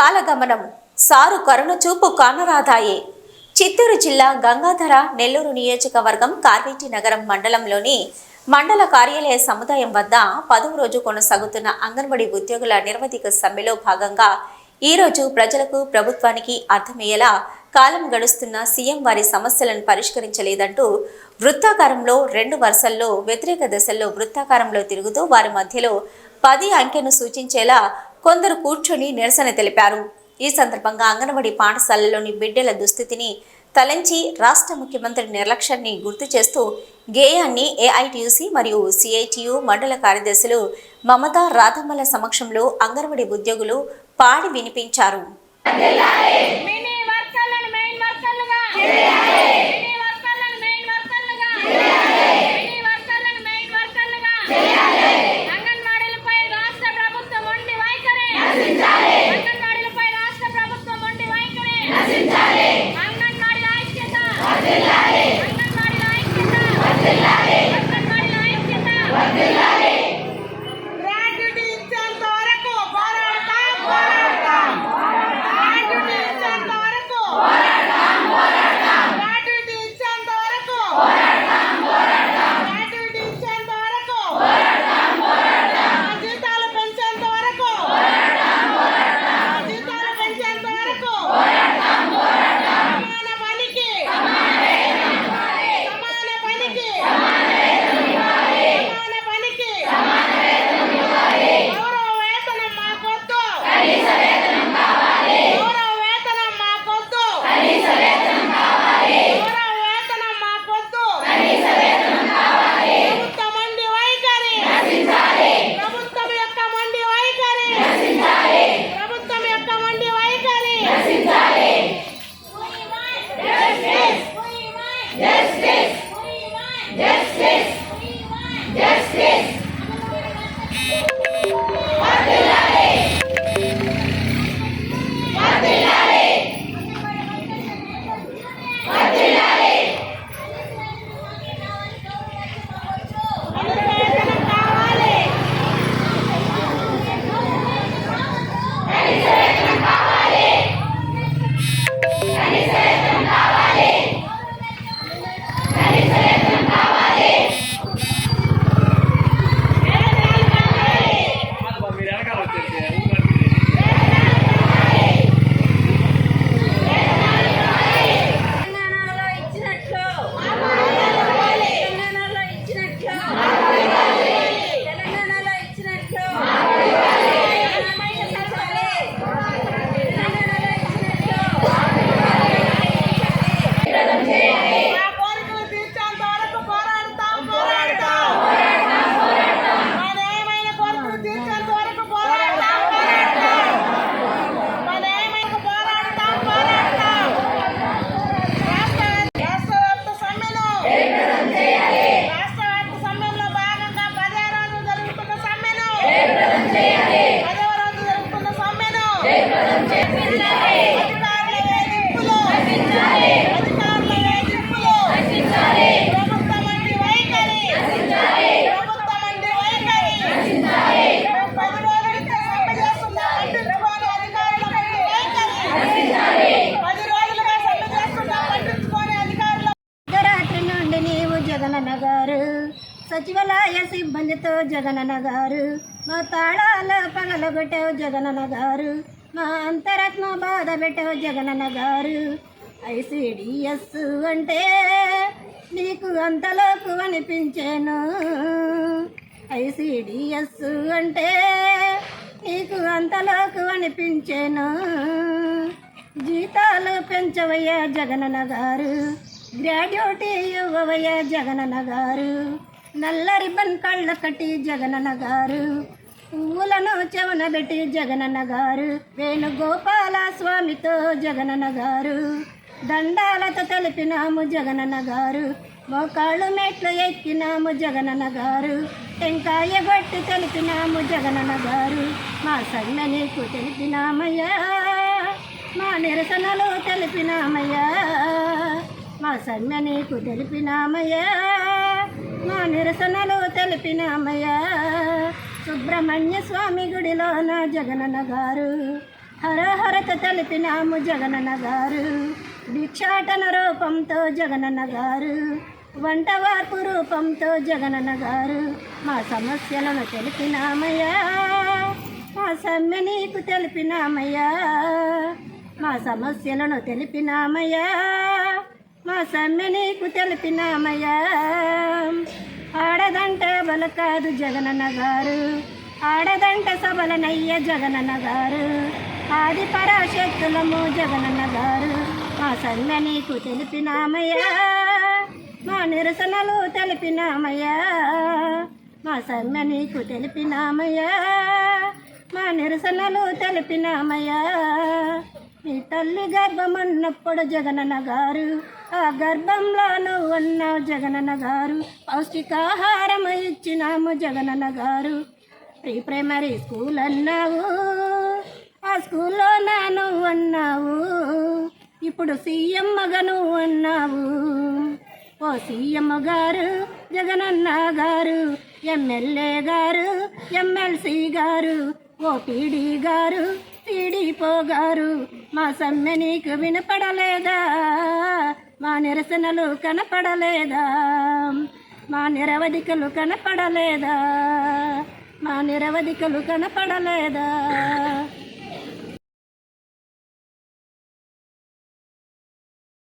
కాలగమనం sir కరుణచూపు కానరాదాయే Chittoor జిల్లా గంగాధర నెల్లూరు నియోజకవర్గం కార్వేటి నగరం మండలంలోని మండల కార్యాలయ సముదాయం వద్ద పదవ రోజు కొనసాగుతున్న అంగన్వాడీ ఉద్యోగుల నిర్వధిక సమ్మెలో భాగంగా ఈ రోజు ప్రజలకు ప్రభుత్వానికి అర్థమయ్యేలా కాలం గడుస్తున్న సీఎం వారి సమస్యలను పరిష్కరించలేదంటూ వృత్తాకారంలో రెండు వరుసల్లో వ్యతిరేక దశల్లో వృత్తాకారంలో తిరుగుతూ వారి మధ్యలో పది అంకెను సూచించేలా కొందరు కూర్చొని నిరసన తెలిపారు. ఈ సందర్భంగా అంగన్వాడీ పాఠశాలలోని బిడ్డల దుస్థితిని తలంచి రాష్ట్ర ముఖ్యమంత్రి నిర్లక్ష్యాన్ని గుర్తు చేస్తూ గేయాన్ని ఏఐటియుసి మరియు సిఐటియు మండల కార్యదర్శులు మమతా రాధమ్మల సమక్షంలో అంగన్వాడీ ఉద్యోగులు పాడి వినిపించారు. de la కనీస వేతనం కావాలి వేతనం మాకొద్దు కనీస వేతనం జగనన్న గారు సచివాలయ సిబ్బందితో జగనన్న గారు మా తాళాల పగలగొట్టావు జగనన్న గారు మా అంతరాత్మ బాధ పెట్టావు జగనన్న గారు. ఐసిడిఎస్ అంటే నీకు అంతలోకు అనిపించాను. ఐసిడిఎస్ అంటే నీకు అంతలోకు అనిపించాను. జీతాలు పెంచవయ్యా జగనన్న గారు. గ్రాడ్యుయేట్ ఇవ్వవయ్యా జగనన్న గారు నల్ల రిబ్బన్ కళ్ళ కట్టి జగనన్న గారు పువ్వులను చెవనబెట్టి జగనన్న గారు వేణుగోపాల స్వామితో జగనన్న గారు దండాలతో తెలిపినాము జగనన్న గారు మోకాళ్ళు మెట్లు ఎక్కినాము జగనన్న గారు టెంకాయ కొట్టి తెలిపినాము జగనన్న గారు మా సన్న నీకు తెలిపినామయ్యా మా నిరసనలు తెలిపినామయ్యా. మా సమ్మె నీకు తెలిపినామయ్యా మా నిరసనలు తెలిపినామయ్యా. సుబ్రహ్మణ్య స్వామి గుడిలోన జగనన్న గారు. హరహరత తెలిపినాము జగనన్న గారు. భిక్షాటన రూపంతో జగనన్న గారు. వంట వార్పు రూపంతో జగనన్న గారు. మా సమస్యలను తెలిపినామయ్యా. మా సమ్మె నీకు తెలిపినామయ్యా. మా సమస్యలను తెలిపినామయ్యా. మా సమ్మె నీకు తెలిపినామయ్యా. ఆడదంటే బల కాదు జగనన్న గారు ఆడదంటే సబలనయ్య జగనన్న గారు ఆది పరాశక్తులము జగనన్న గారు మా సమ్మె నీకు తెలిపినామయ్యా. మా నిరసనలు తెలిపినామయ్యా. మా సమ్మె నీకు తెలిపినామయ్యా. మా నిరసనలు తెలిపినామయ్యా. నీ తల్లి గర్భమన్నప్పుడు జగనన్న గారు ఆ గర్భంలో నువ్వు ఉన్నావు జగనన్న గారు పౌష్టికాహారం ఇచ్చినాము జగనన్న గారు ప్రీ ప్రైమరీ స్కూల్ అన్నావు ఆ స్కూల్లో నాను అన్నావు ఇప్పుడు సీఎం మగను అన్నావు ఓ సీఎం గారు జగనన్న గారు ఎమ్మెల్యే గారు ఎమ్మెల్సీ గారు ఓ పీడీ గారు పీడీపో మా సమ్మె నీకు వినపడలేదా? మా నిరసనలు కనపడలేదా? మా నిరవధికలు కనపడలేదా? మా నిరవధికలు కనపడలేదా?